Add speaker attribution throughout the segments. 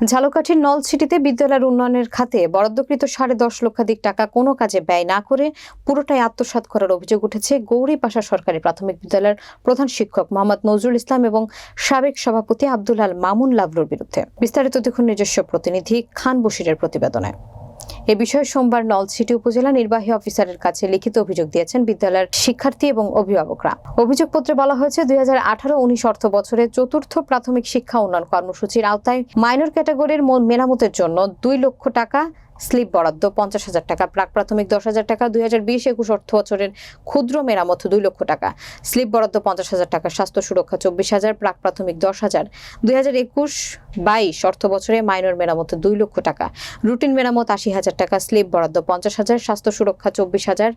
Speaker 1: ঝালকাঠির নলছিটিতে বিদ্যালয়ের উন্নয়নের খাতে বরাদ্দকৃত সাড়ে দশ লক্ষাধিক টাকা কোনো কাজে ব্যয় না করে পুরোটাই আত্মসাত করার অভিযোগ উঠেছে গৌরীপাশা সরকারি প্রাথমিক বিদ্যালয়ের প্রধান শিক্ষক মোহাম্মদ নজরুল ইসলাম এবং সাবেক সভাপতি আব্দুল আল মামুন লাভলুর বিরুদ্ধে। বিস্তারিত দেখুন নিজস্ব প্রতিনিধি খান বশিরের প্রতিবেদনে। এ বিষয়ে সোমবার নলছিটি উপজেলা নির্বাহী অফিসারের কাছে লিখিত অভিযোগ দিয়েছেন বিদ্যালয়ের শিক্ষার্থী এবং অভিভাবকরা। অভিযোগপত্রে বলা হয়েছে, দুই হাজার আঠারো উনিশ অর্থ বছরে চতুর্থ প্রাথমিক শিক্ষা উন্নয়ন কর্মসূচির আওতায় মাইনর ক্যাটাগরির মেরামতের জন্য দুই লক্ষ টাকা স্লিপ বরাদ্দ পঞ্চাশ হাজার টাকা, প্রাক প্রাথমিক দশ হাজার টাকা, দুই হাজার বিশ একুশ অর্থ বছরের ক্ষুদ্র মেরামত দুই লক্ষ টাকা। স্লিপ বরাদ্দ পঞ্চাশ হাজার টাকা, স্বাস্থ্য সুরক্ষা চব্বিশ হাজার, প্রাক প্রাথমিক দশ হাজার। দুই হাজার একুশ বাইশ অর্থ বছরে মাইনর মেরামত দুই লক্ষ টাকা। রুটিন মেরামত আশি হাজার টাকা, স্লিপ বরাদ্দ পঞ্চাশ হাজার, স্বাস্থ্য সুরক্ষা চব্বিশ হাজার,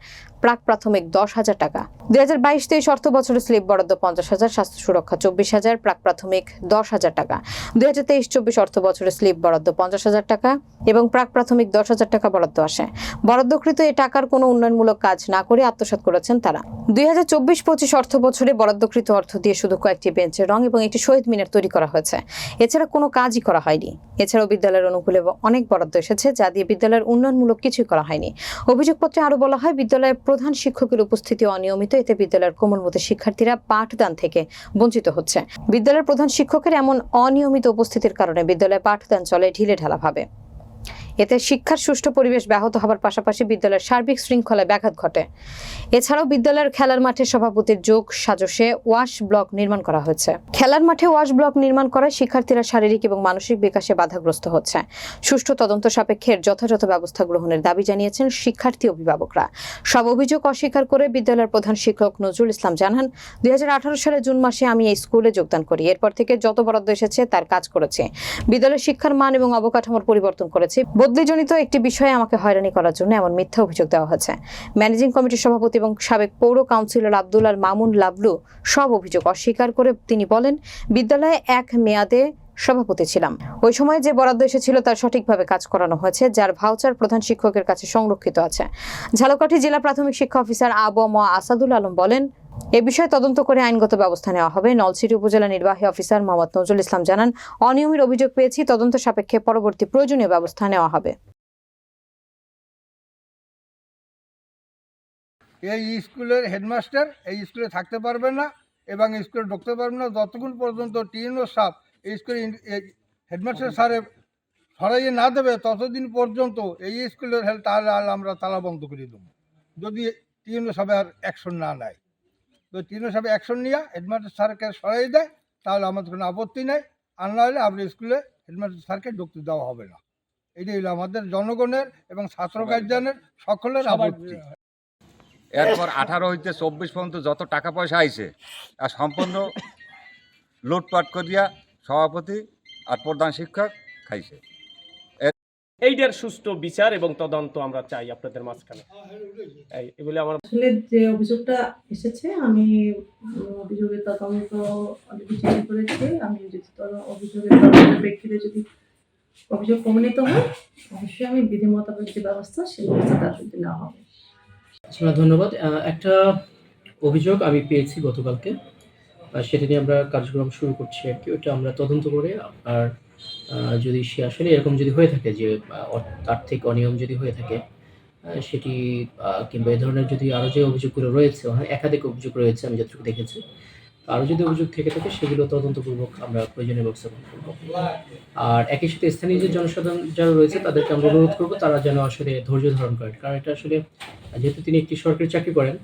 Speaker 1: প্রাক প্রাথমিক দশ হাজার টাকা। দুই হাজার বাইশ তেইশ অর্থ বছরে স্লিপ বরাদ্দ পঞ্চাশ হাজার, স্বাস্থ্য সুরক্ষা চব্বিশ হাজার, প্রাক প্রাথমিক দশ হাজার টাকা। দুই হাজার তেইশ চব্বিশ অর্থ বছরে স্লিপ বরাদ্দ পঞ্চাশ হাজার টাকা এবং প্রাক প্রাথমিক দশ হাজার টাকা বরাদ্দ আসে। বরাদ্দকৃত এই টাকার কোনো উন্নয়নমূলক কাজ না করে আত্মসাৎ করেছেন তারা। দুই হাজার চব্বিশ পঁচিশ অর্থ বছরে বরাদ্দকৃত অর্থ দিয়ে শুধু কয়েকটি বেঞ্চের রং এবং একটি শহীদ মিনার তৈরি করা হয়েছে। এছাড়া কোনো কাজই করা হয়নি। এছাড়াও বিদ্যালয়ের অনুকূলে অনেক বরাদ্দ এসেছে যা দিয়ে বিদ্যালয়ের উন্নয়নমূলক কিছুই করা হয়নি। অভিযোগপত্রে আরও বলা হয়, বিদ্যালয়ের প্রধান শিক্ষকের উপস্থিতি অনিয়মিত। এতে বিদ্যালয়ের কোমলমতি শিক্ষার্থীরা পাঠদান থেকে বঞ্চিত হচ্ছে। বিদ্যালয়ের প্রধান শিক্ষকের এমন অনিয়মিত উপস্থিতির কারণে বিদ্যালয়ে পাঠদান চলে ঢিলে ঢালাভাবে এতে শিক্ষার সুষ্ঠু পরিবেশ ব্যাহত হবার পাশাপাশি বিদ্যালয়ের সার্বিক শৃঙ্খলায় ব্যাঘাত ঘটে। এছাড়াও বিদ্যালয়ের খেলার মাঠে সভাপতির যোগ সাজসে ওয়াশ ব্লক নির্মাণ করা হয়েছে। খেলার মাঠে ওয়াশ ব্লক নির্মাণ করায় শিক্ষার্থীরা শারীরিক এবং মানসিক বিকাশে বাধাগ্রস্ত হচ্ছে। সুষ্ঠু তদন্ত সাপেক্ষের যথাযথ ব্যবস্থা গ্রহণের দাবি জানিয়েছেন শিক্ষার্থী অভিভাবকরা। সব অভিযোগ অস্বীকার করে বিদ্যালয়ের প্রধান শিক্ষক নজরুল ইসলাম জানান, দুই সালে জুন মাসে আমি এই স্কুলে যোগদান করি। এরপর থেকে যত বরাদ্দ এসেছে তার কাজ করেছে। বিদ্যালয়ের শিক্ষার মান এবং অবকাঠামোর পরিবর্তন করেছি। বদলিজনিত একটি বিষয়ে আমাকে হয়রানি করার জন্য এমন মিথ্যা অভিযোগ দেওয়া হয়েছে। ম্যানেজিং কমিটির সভাপতি এবং সাবেক পৌর কাউন্সিলর আব্দুল আল মামুন লাবলু সব অভিযোগ অস্বীকার করে তিনি বলেন, বিদ্যালয়ে এক মেয়াদে সভাপতি ছিলাম। ওই সময় যে বরাদ্দ এসেছিল তার সঠিকভাবে কাজ করানো হয়েছে, যার ভাউচার প্রধান শিক্ষকের কাছে সংরক্ষিত আছে। ঝালকাঠি জেলা প্রাথমিক শিক্ষা অফিসার আবু ম আসাদুল আলম বলেন এ বিষয়ে তদন্ত করে আইনগত ব্যবস্থা নেওয়া হবে। নলছিটি উপজেলা নির্বাহী অফিসার মোহাম্মদ নজরুল ইসলাম জানান, অনিয়মের অভিযোগ পেয়েছি, তদন্ত সাপেক্ষে পরবর্তী প্রয়োজনীয় ব্যবস্থা নেওয়া হবে।
Speaker 2: এই স্কুলের হেডমাস্টার এই স্কুলে থাকতে পারবে না এবং স্কুলে ঢুকতে পারবে না। যতক্ষণ পর্যন্ত টিএনও স্টাফ এই স্কুলে হেডমাস্টার স্যারে সরাইয়ে না দেবে, ততদিন পর্যন্ত এই স্কুলের হেল তাহলে আমরা তালা বন্ধ করে দেবো। যদি টিএনও আর অ্যাকশন না নেয়। তো টিএনও সাহেব অ্যাকশন নিয়ে হেডমাস্টার স্যারকে সরাই দেয় তাহলে আমাদের কোনো আপত্তি নেই। আর না হলে আমরা স্কুলে হেডমাস্টার স্যারকে ঢুকতে দেওয়া হবে না। এটাই হলো আমাদের জনগণের এবং ছাত্র গার্জিয়ানের সকলের আপত্তি।
Speaker 3: এরপর আঠারো হইতে চব্বিশ পর্যন্ত যত টাকা পয়সা আইছে আর সম্পূর্ণ লুটপাট করিয়া সভাপতি আর প্রধান শিক্ষক খাইছে।
Speaker 4: এইটার সুষ্ঠু বিচার এবং তদন্ত আমরা চাই আপনাদের মাঝখানে। এই এগুলি আমার
Speaker 5: আসলে যে অভিযোগটা এসেছে আমি অভিযোগের তদন্ত বিচার করেছি। আমি যদি অভিযোগের তদন্তের প্রেক্ষিতে যদি অভিযোগ প্রমাণিত হয় অবশ্যই আমি বিধি মোতাবেক যে ব্যবস্থা সেই ব্যবস্থা তার প্রতি নেওয়া হবে।
Speaker 6: ধন্যবাদ। একটা অভিযোগ আমি পেয়েছি গতকালকে। সেটা নিয়ে আমরা কার্যক্রম শুরু করছি আর কি। ওটা আমরা তদন্ত করে আর যদি সে আসলে এরকম যদি হয়ে থাকে যে আর্থিক অনিয়ম যদি হয়ে থাকে সেটি কিংবা এ ধরনের যদি আরও যে অভিযোগগুলো রয়েছে একাধিক অভিযোগ রয়েছে, আমি যতটুকু দেখেছি আরও যদি অভিযোগ থেকে থাকে, সেগুলো তদন্তপূর্বক আমরা প্রয়োজনীয় ব্যবস্থা করব। আর একই সাথে স্থানীয় যে জনসাধারণ যারা রয়েছে, তাদেরকে আমরা অনুরোধ করব, তারা যেন আসলে ধৈর্য ধারণ করেন। কারণ এটা আসলে, যেহেতু তিনি একটি সরকারি চাকরি করেন,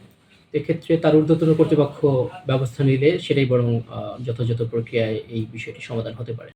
Speaker 6: এক্ষেত্রে তার ঊর্ধ্বতন কর্তৃপক্ষ ব্যবস্থা নিলে সেটাই বরং যথাযথ প্রক্রিয়ায় এই বিষয়টি সমাধান হতে পারে।